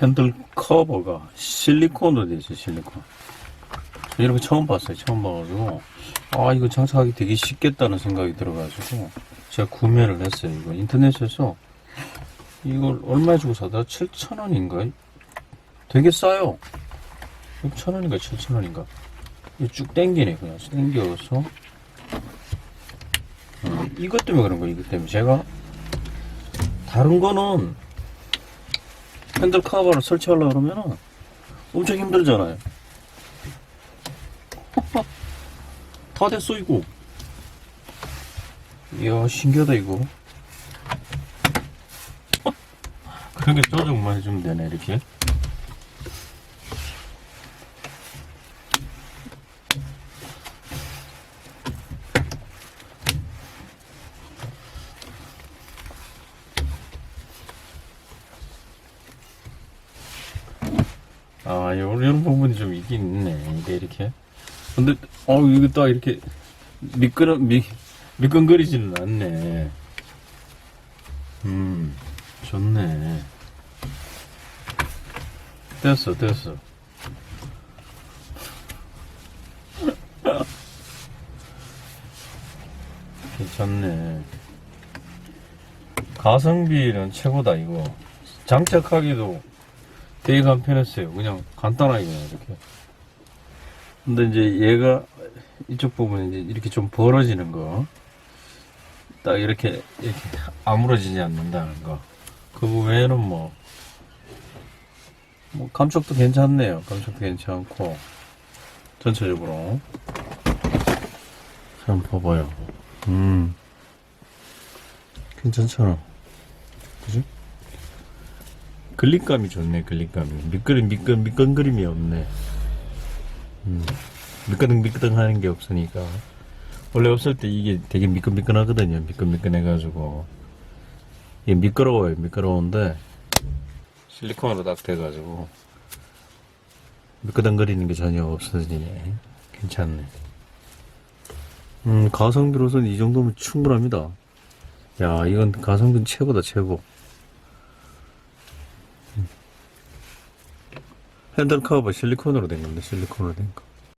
핸들 커버가 실리콘으로 되어 있어요, 실리콘. 이런 거 처음 봤어요, 처음 봐가지고. 아, 이거 장착하기 되게 쉽겠다는 생각이 들어가지고. 제가 구매를 했어요, 이거. 인터넷에서. 이걸 얼마 주고 사다? 7,000원인가? 되게 싸요. 6,000원인가, 7,000원인가? 이거 쭉 땡기네, 그냥. 땡겨서. 어, 이것 때문에 그런 거예요, 이것 때문에. 제가 다른 거는 핸들 커버를 설치하려고 그러면은 엄청 힘들잖아요. 다 됐어, 이거. 이야, 신기하다, 이거. 그렇게 조정만 해주면 되네, 이렇게. 아, 이런, 부분이 좀 있긴 있네. 이게 이렇게. 근데, 어, 이거 딱 이렇게 미끄러, 미, 미끈거리지는 않네. 음, 좋네. 됐어, 됐어. 괜찮네. 가성비는 최고다, 이거. 장착하기도 되게 간편했어요. 그냥 간단하게 이렇게. 근데 이제 얘가 이쪽 부분이 이제 이렇게 좀 벌어지는 거. 딱 이렇게, 이렇게 아물어지지 않는다는 거. 그 외에는 뭐, 뭐, 감촉도 괜찮네요. 감촉도 괜찮고. 전체적으로. 한번 봐봐요. 음. 괜찮잖아. 글립감이 좋네, 글립감이. 미끄럼, 미끄럼, 미끈그림이 없네. 음. 미끄덩, 미끄덩 하는 게 없으니까. 원래 없을 때 이게 되게 미끈미끈하거든요. 미끈미끈 해가지고. 이게 미끄러워요, 미끄러운데. 실리콘으로 딱 돼가지고. 미끄덩거리는 게 전혀 없어지네. 괜찮네. 음, 가성비로서는 이 정도면 충분합니다. 야, 이건 가성비 최고다, 최고. 핸들 커버 실리콘으로 된 건데, 실리콘으로 된 거.